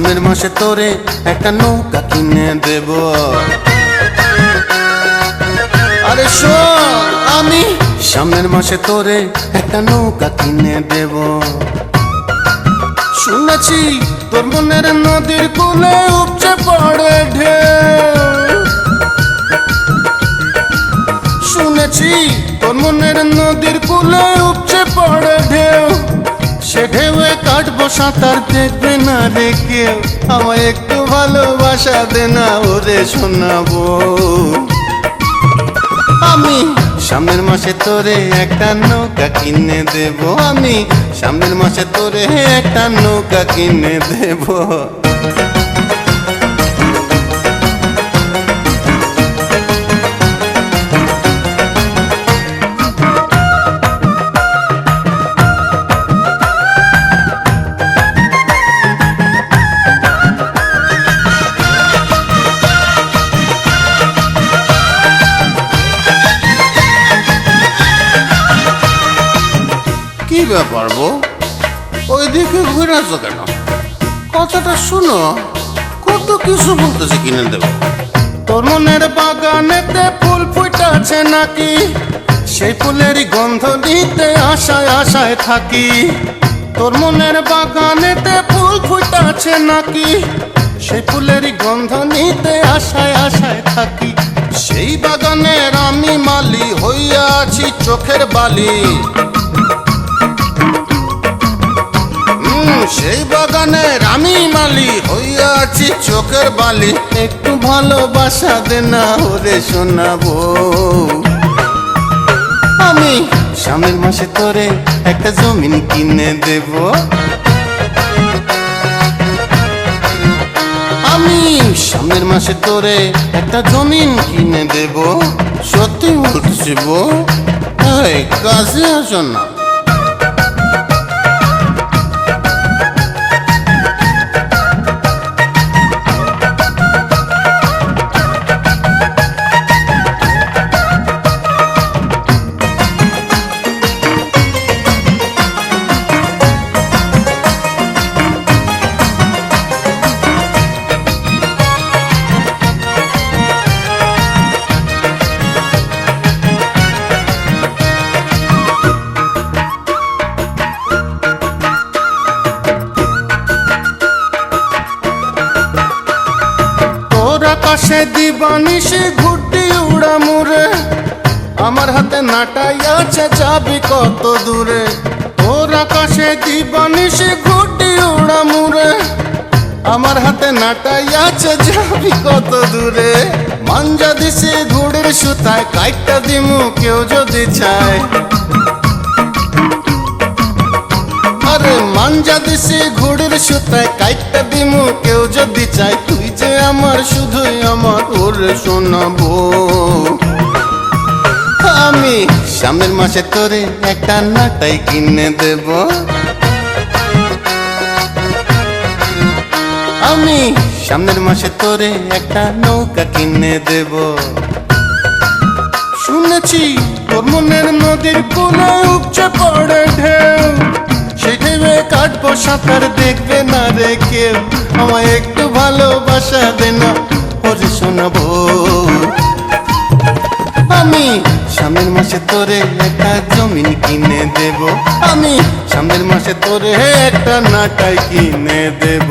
সামনের মাসে তোরে একটা নৌকা কিনে দেব। আরে শোন, আমি সামনের মাসে তোরে একটা নৌকা কিনে দেব। শুনেছি তোর মনের নদীর কূলে উপচে পড়ে ঢেউ। শুনেছি তোর মনের নদীর কূলে উপচে পড়ে ঢেউ। সে ঢেউয়ে কাটবো সাঁতার দেখবে না রে আমায় একটু ভালোবাসা দে না ওরে শোনাবো। আমি সামনের মাসে তোরে একটা নৌকা কিনে দেবো। আমি সামনের মাসে তোরে একটা নৌকা কিনে দেব। কি ব্যাপার বো ওইদিকে ঘুরে আসো কেন? কথাটা শুনো। কত কিছু বলতেছে কিনে দেব। তোর মনের বাগানেতে ফুল ফুটাছে নাকি? সেই ফুলেরই গন্ধ নিতে আশায় আশায় থাকি। তোর মনের বাগানেতে ফুল ফুটাছে নাকি? সেই ফুলেরই গন্ধ নিতে আশায় আশায় থাকি। সেই বাগানের আমি মালি হইয়া আছি চোখের বালি। সেই বাগানের আমি মালি, হইয়া আছি চোখের বালি। একটু ভালোবাসা দে না ওরে শোনাবো। আমি সামনের মাসে তোরে একটা জমিন কিনে দেব। আমি সামনের মাসে তোরে একটা জমিন কিনে দেব। সত্যি বলতেছি বউ। কাছে আসো না। আকাশে দিবানিসে ঘুটি উড়া মুরে আমার হাতে নাটাই আছে যাবি কত দূরে। তোর আকাশে দিবানিসে ঘুটি উড়া মুরে আমার হাতে নাটাই আছে যাবি কত দূরে। মাঞ্জা দিছে ঘুড়ের সুতায়, কাইটটা দিমু কেউ যদি চায়। দিছি ঘুড়ির সুতায় কাইটটা দিমু, কেউ যদি চাই তুই যে আমার, শুধুই আমার, ওরে শোনাবো। আমি সামনের মাসে তোরে একটা নাটাই কিনে দেব। আমি সামনের মাসে তোরে একটা নৌকা কিনে দেব। শুনেছি তোর মনের নদীর কোলে উপচে পড়ে ঢেউ। কাটবো সাঁতার, দেখবে না রে কেউ। আমায় একটু ভালোবাসা দে না পরে শোনাবো। আমি সামনের মাসে তোরে একটা জমিন কিনে দেব। আমি সামনের মাসে তোরে একটা নাটাই কিনে দেব।